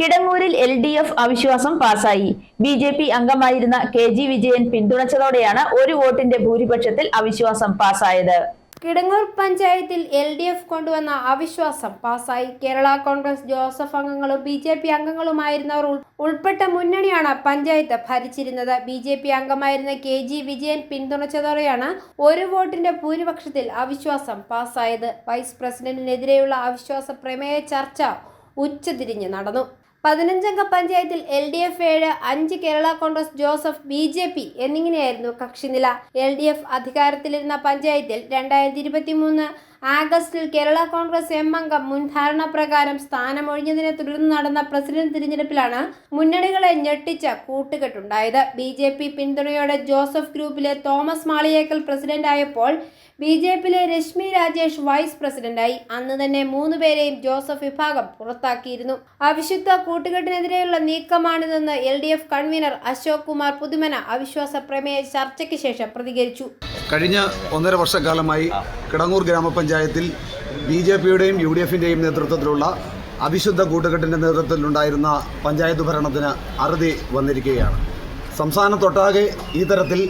കിടങ്ങൂരിൽ L D F അവിശ്വാസം പാസായി B J P അംഗമായിരുന്ന കെ ജി വിജയൻ പിന്തുണച്ചതോടെയാണ് ഒരു വോട്ടിന്റെ ഭൂരിപക്ഷത്തിൽ അവിശ്വാസം പാസായത് കിടങ്ങൂർ പഞ്ചായത്തിൽ എൽ ഡി എഫ് കൊണ്ടുവന്ന അവിശ്വാസം പാസായി കേരള കോൺഗ്രസ് ജോസഫ് അംഗങ്ങളും ബി ജെ പി അംഗങ്ങളുമായിരുന്നവർ ഉൾപ്പെട്ട മുന്നണിയാണ് പഞ്ചായത്ത് ഭരിച്ചിരുന്നത്. ബി ജെ പി അംഗമായിരുന്ന കെ ജി വിജയൻ പിന്തുണച്ചതോടെയാണ് ഒരു വോട്ടിന്റെ ഭൂരിപക്ഷത്തിൽ അവിശ്വാസം പാസായത് വൈസ് പ്രസിഡന്റിനെതിരെയുള്ള അവിശ്വാസ പ്രമേയ ചർച്ച ഉച്ചതിരിഞ്ഞ് നടന്നു. പതിനഞ്ചംഗ പഞ്ചായത്തിൽ എൽ ഡി എഫ് ഏഴ് അഞ്ച് Kerala Congress Joseph B J P എന്നിങ്ങനെയായിരുന്നു കക്ഷിനില. എൽ ഡി എഫ് അധികാരത്തിലിരുന്ന പഞ്ചായത്തിൽ രണ്ടായിരത്തി ഇരുപത്തി മൂന്ന് ആഗസ്റ്റിൽ കേരള കോൺഗ്രസ് എം അംഗം മുൻ ധാരണ പ്രകാരം സ്ഥാനമൊഴിഞ്ഞതിനെ തുടർന്ന് നടന്ന പ്രസിഡന്റ് തിരഞ്ഞെടുപ്പിലാണ് മുന്നണികളെ ഞെട്ടിച്ച കൂട്ടുകെട്ടുണ്ടായത്. ബി ജെ പി പിന്തുണയോടെ ജോസഫ് ഗ്രൂപ്പിലെ തോമസ് മാളിയേക്കൽ പ്രസിഡന്റായപ്പോൾ ബി ജെ പിയിലെ രശ്മി രാജേഷ് വൈസ് പ്രസിഡന്റായി. അന്ന് തന്നെ മൂന്ന് പേരെയും ജോസഫ് വിഭാഗം പുറത്താക്കിയിരുന്നു. അവിശുദ്ധ കൂട്ടുകെട്ടിനെതിരെയുള്ള നീക്കമാണിതെന്ന് L D F convener Ashok Kumar Puthumana അവിശ്വാസ പ്രമേയ ചർച്ചയ്ക്ക് ശേഷം പ്രതികരിച്ചു. കഴിഞ്ഞ ഒന്നര വർഷക്കാലമായി കിടങ്ങൂർ ഗ്രാമപഞ്ചായത്തിൽ ബി ജെ പിയുടെയും യു ഡി എഫിന്റെയും നേതൃത്വത്തിലുള്ള അവിശുദ്ധ കൂട്ടുകെട്ടിന്റെ നേതൃത്വത്തിലുണ്ടായിരുന്ന പഞ്ചായത്ത് ഭരണത്തിന് അറുതി വന്നിരിക്കുകയാണ്. സംസ്ഥാനത്തൊട്ടാകെ ഈ തരത്തിൽ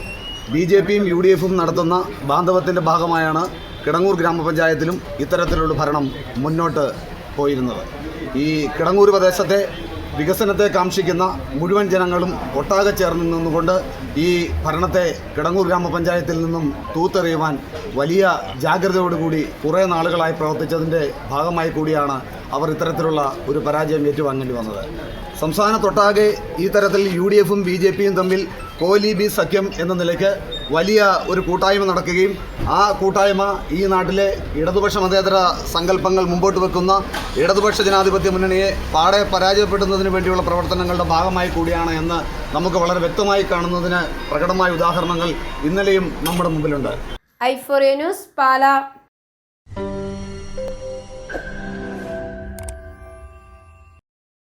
ബി ജെ പിയും യു ഡി എഫും നടത്തുന്ന ബാന്ധവത്തിന്റെ ഭാഗമായാണ് കിടങ്ങൂർ ഗ്രാമപഞ്ചായത്തിലും ഇത്തരത്തിലുള്ള ഭരണം മുന്നോട്ട് പോയിരുന്നത്. ഈ കിടങ്ങൂർ പ്രദേശത്തെ വികസനത്തെ കാക്ഷിക്കുന്ന മുഴുവൻ ജനങ്ങളും ഒട്ടാകെ ചേർന്ന് നിന്നുകൊണ്ട് ഈ ഭരണത്തെ കിടങ്ങൂർ ഗ്രാമപഞ്ചായത്തിൽ നിന്നും തൂത്തെറിയുവാൻ വലിയ ജാഗ്രതയോടുകൂടി കുറേ നാളുകളായി പ്രവർത്തിച്ചതിന്റെ ഭാഗമായി കൂടിയാണ് അവർ ഇത്തരത്തിലുള്ള ഒരു പരാജയം ഏറ്റുവാങ്ങേണ്ടി വന്നത്. സംസ്ഥാനത്തൊട്ടാകെ ഈ തരത്തിൽ യു ഡി എഫും ബി ജെ പിയും തമ്മിൽ കോലീബി സഖ്യം എന്ന നിലയ്ക്ക് വലിയ ഒരു കൂട്ടായ്മ നടക്കുകയും ആ കൂട്ടായ്മ ഈ നാട്ടിലെ ഇടതുപക്ഷ മതേതര സങ്കല്പങ്ങൾ മുമ്പോട്ട് വെക്കുന്ന ഇടതുപക്ഷ ജനാധിപത്യ മുന്നണിയെ പാടെ പരാജയപ്പെടുന്നതിന് വേണ്ടിയുള്ള പ്രവർത്തനങ്ങളുടെ ഭാഗമായി കൂടിയാണ് എന്ന് നമുക്ക് വളരെ വ്യക്തമായി കാണുന്നതിന് പ്രകടമായ ഉദാഹരണങ്ങൾ ഇന്നലെയും നമ്മുടെ മുമ്പിലുണ്ട്. ഐഫോറിയ ന്യൂസ് പാല